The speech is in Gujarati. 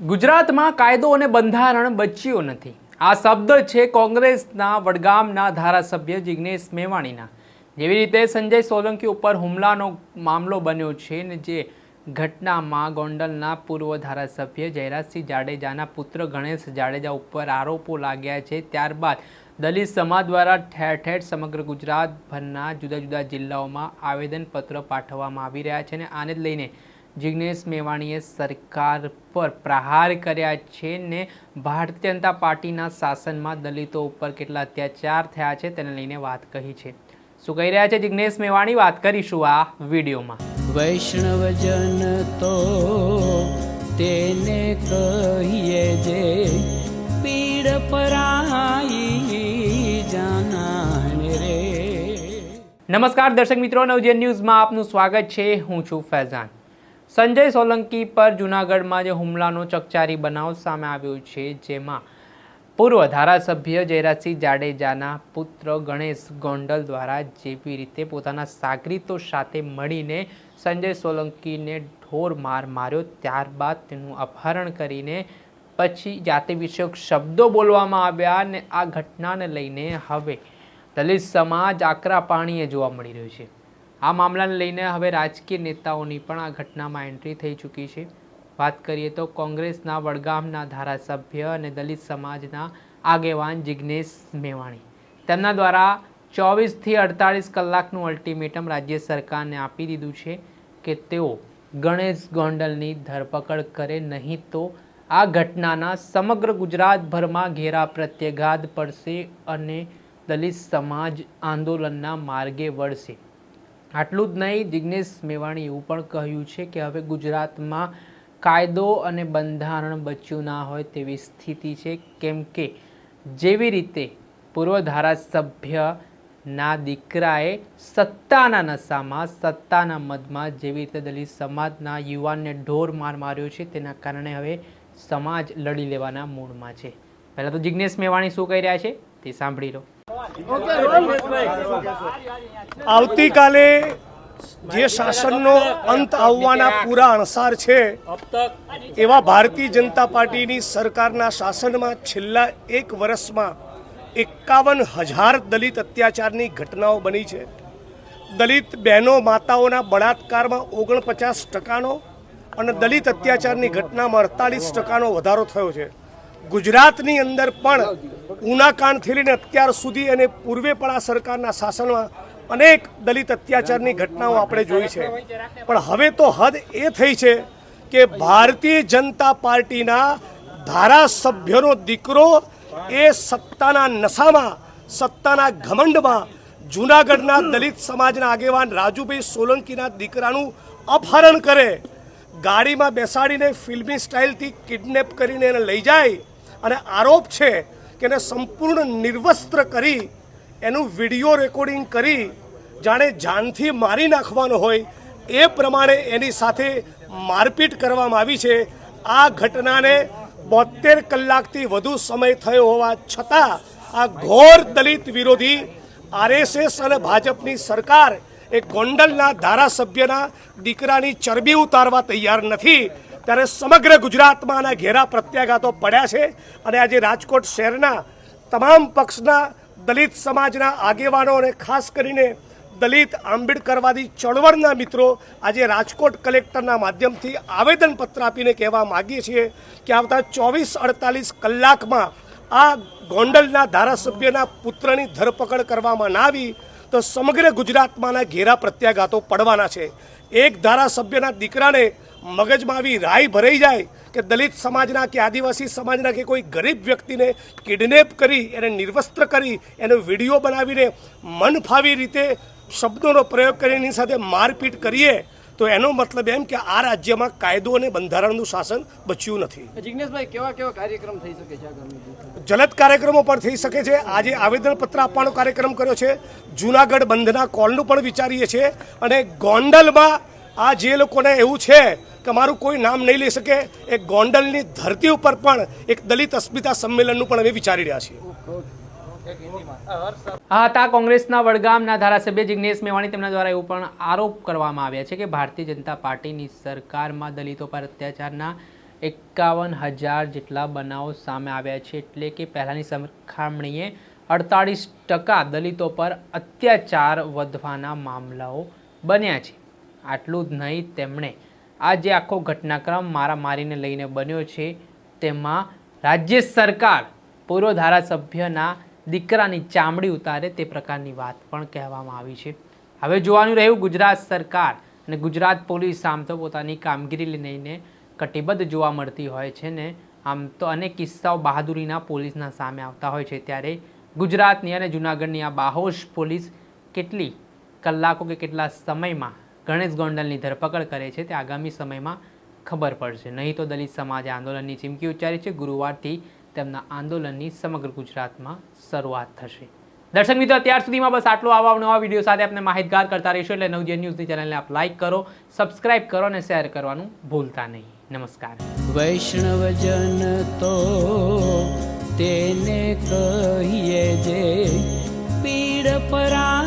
ગુજરાતમાં કાયદો અને બંધારણ બચ્યો નથી. આ શબ્દ છે કોંગ્રેસના વડગામના ધારાસભ્ય જિગ્નેશ મેવાણીના. જેવી રીતે સંજય સોલંકી ઉપર હુમલાનો મામલો બન્યો છે ને જે ઘટનામાં ગોંડલના પૂર્વ ધારાસભ્ય જયરાજસિંહ જાડેજાના પુત્ર ગણેશ જાડેજા ઉપર આરોપો લાગ્યા છે. ત્યારબાદ દલિત સમાજ દ્વારા ઠેર ઠેર સમગ્ર ગુજરાતભરના જુદા જુદા જિલ્લાઓમાં આવેદનપત્ર પાઠવવામાં આવી રહ્યા છે અને આને લઈને જિગ્નેશ મેવાણીએ સરકાર પર પ્રહાર કર્યા છે ને ભારતીય જનતા પાર્ટીના શાસનમાં દલિતો ઉપર કેટલા અત્યાચાર થયા છે તેને લઈને વાત કહી છે. શું કહી રહ્યા છે જિગ્નેશ મેવાણી? વાત કરીશું આ વિડીયોમાં. વૈષ્ણવજન તો તેને કહીએ જે પીડ પરાઈ જાનાને રે. નમસ્કાર દર્શક મિત્રો નવજન ન્યૂઝમાં આપનું સ્વાગત છે. હું છું ફૈઝાન. સંજય સોલંકી પર જૂનાગઢમાં જે હુમલાનો ચકચારી બનાવ સામે આવ્યો છે, જેમાં પૂર્વ ધારાસભ્ય જયરાજસિંહ જાડેજાના પુત્ર ગણેશ ગોંડલ દ્વારા જેવી રીતે પોતાના સાગરીતો સાથે મળીને સંજય સોલંકીને ઢોર માર માર્યો, ત્યારબાદ તેનું અપહરણ કરીને પછી જાતિ વિષયક શબ્દો બોલવામાં આવ્યા અને આ ઘટનાને લઈને હવે દલિત સમાજ આકરા પાણીએ જોવા મળી રહ્યું છે. આ મામલાને લઈને હવે રાજકીય નેતાઓની પણ આ ઘટનામાં એન્ટ્રી થઈ ચૂકી છે. વાત કરીએ તો કોંગ્રેસના વડગામના ધારાસભ્ય અને દલિત સમાજના આગેવાન જિગ્નેશ મેવાણી. તેમના દ્વારા ચોવીસથી અડતાલીસ કલાકનું અલ્ટિમેટમ રાજ્ય સરકારને આપી દીધું છે કે તેઓ ગણેશ ગોંડલની ધરપકડ કરે નહીં તો આ ઘટનાના સમગ્ર ગુજરાતભરમાં ઘેરા પ્રત્યાઘાત પડશે અને દલિત સમાજ આંદોલનના માર્ગે વળશે. આટલું જ નહીં, જિગ્નેશ મેવાણી એવું પણ કહ્યું છે કે હવે ગુજરાતમાં કાયદો અને બંધારણ બચ્યું ના હોય તેવી સ્થિતિ છે, કેમ કે જેવી રીતે પૂર્વ ધારાસભ્યના દીકરાએ સત્તાના નશામાં, સત્તાના મદમાં જેવી રીતે દલિત સમાજના યુવાનને ઢોર માર માર્યો છે, તેના કારણે હવે સમાજ લડી લેવાના મૂડમાં છે. પહેલાં તો જિગ્નેશ મેવાણી શું કહી રહ્યા છે તે સાંભળી લો. આવતીકાલે જે શાસનનો અંત આવવાના પૂરા અણસાર છે, એવા ભારતીય જનતા પાર્ટીની સરકારના શાસનમાં છેલ્લા એક વર્ષમાં એકાવન હજાર દલિત અત્યાચારની ઘટનાઓ બની છે. દલિત બહેનો માતાઓના બળાત્કારમાં ઓગણપચાસ ટકાનો અને દલિત અત્યાચારની ઘટનામાં અડતાલીસ ટકાનો વધારો થયો છે. ગુજરાતની અંદર પણ ઉનાકાંડથી લઈને અત્યાર સુધી અને પૂર્વે પણ આ સરકારના શાસનમાં અનેક દલિત અત્યાચારની ઘટનાઓ આપણે જોઈ છે. પણ હવે તો હદ એ થઈ છે કે ભારતીય જનતા પાર્ટીના ધારાસભ્યનો દીકરો એ સત્તાના નશામાં, સત્તાના ઘમંડમાં જૂનાગઢના દલિત સમાજના આગેવાન રાજુભાઈ સોલંકીના દીકરાનું અપહરણ કરે. ગાડીમાં બેસાડીને ફિલ્મી સ્ટાઇલથી કિડનેપ કરીને એને લઈ જાય. અને આરોપ છે કે એને સંપૂર્ણ નિર્વસ્ત્ર કરી, એનું વીડિયો રેકોર્ડિંગ કરી, જાણે જાનથી મારી નાખવાનો હોય, એ પ્રમાણે એની સાથે મારપીટ કરવામાં આવી છે. આ ઘટનાને બોતેર કલાકથી વધુ સમય થયો હોવા છતાં, આ ઘોર દલિત વિરોધી આરએસએસ અને ભાજપની સરકાર એ ગોંડલના ધારાસભ્યના દીકરાની ચરબી ઉતારવા તૈયાર નથી. ત્યારે સમગ્ર ગુજરાતમાં આના ઘેરા પ્રત્યાઘાતો પડ્યા છે અને આજે રાજકોટ શહેરના તમામ પક્ષના દલિત સમાજના આગેવાનો અને ખાસ કરીને દલિત આંબેડકરવાદી ચળવળના મિત્રો આજે રાજકોટ કલેક્ટરના માધ્યમથી આવેદનપત્ર આપીને કહેવા માગીએ છીએ કે આવતા ચોવીસ અડતાલીસ કલાકમાં આ ગોંડલના ધારાસભ્યના પુત્રની ધરપકડ કરવામાં ના આવી તો સમગ્ર ગુજરાતમાંના ઘેરા પ્રત્યાઘાતો પડવાના છે. એક ધારાસભ્યના દીકરાને મગજમાં આવી રાય ભરાઈ જાય કે દલિત સમાજના કે આદિવાસી સમાજના કે કોઈ ગરીબ વ્યક્તિને કિડનેપ કરી એને નિર્વસ્ત્ર કરી એનો વીડિયો બનાવીને મનફાવી રીતે શબ્દોનો પ્રયોગ કરી એની સાથે મારપીટ કરીએ તો એનો મતલબ એમ કે આ રાજ્યમાં કાયદો અને બંધારણનું શાસન બચ્યું નથી. જિજ્ઞેશભાઈ કેવા કેવા કાર્યક્રમ થઈ શકે છે જલદ કાર્યક્રમો પણ થઈ શકે છે. આજે આવેદનપત્ર આપવાનો કાર્યક્રમ કર્યો છે. જુનાગઢ બંધના કોલનું પણ વિચારીએ છીએ અને ગોંડલમાં આ જે લોકોને એવું છે કે મારું કોઈ નામ નહીં લઈ શકે, એ ગોંડલની ધરતી ઉપર પણ એક દલિત અસ્મિતા સંમેલનનું પણ અમે વિચારી રહ્યા છીએ. આ હતા કોંગ્રેસના વડગામના ધારાસભ્ય જિગ્નેશ મેવાણી. તેમના દ્વારા એવું પણ આરોપ કરવામાં આવ્યા છે કે ભારતીય જનતા પાર્ટીની સરકારમાં દલિતો પર અત્યાચારના એકાવન હજાર જેટલા બનાવો સામે આવ્યા છે. એટલે કે પહેલાંની સરખામણીએ અડતાળીસ ટકા દલિતો પર અત્યાચાર વધવાના મામલાઓ બન્યા છે. આટલું જ નહીં, તેમણે આ જે આખો ઘટનાક્રમ મારામારીને લઈને બન્યો છે, તેમાં રાજ્ય સરકાર પૂર્વ ધારાસભ્યના દીકરાની ચામડી ઉતારે તે પ્રકારની વાત પણ કહેવામાં આવી છે. હવે જોવાનું રહ્યું ગુજરાત સરકાર અને ગુજરાત પોલીસ આમ તો પોતાની કામગીરી લઈને કટિબદ્ધ જોવા મળતી હોય છે ને, આમ તો અનેક કિસ્સાઓ બહાદુરીના પોલીસના સામે આવતા હોય છે. ત્યારે ગુજરાતની અને જૂનાગઢની આ બાહોશ પોલીસ કેટલી કલાકો કે કેટલા સમયમાં ગણેશ ગોંડલની ધરપકડ કરે છે તે આગામી સમયમાં ખબર પડશે. નહીં તો દલિત સમાજે આંદોલનની ચીમકી ઉચ્ચારી છે. ગુરુવારથી તેમના આંદોલનની સમગ્ર ગુજરાતમાં શરૂઆત થશે. દર્શક મિત્રો, અત્યાર સુધીમાં બસ આટલો આવા નવા વીડિયો સાથે આપણે માહિતગાર કરતા રહીશું એટલે નવજે ન્યૂઝની ચેનલને આપ લાઇક કરો, સબસ્ક્રાઇબ કરો અને શેર કરવાનું ભૂલતા નહીં. નમસ્કાર. વૈષ્ણવજન તો તેને કહીએ જે પીડ પરા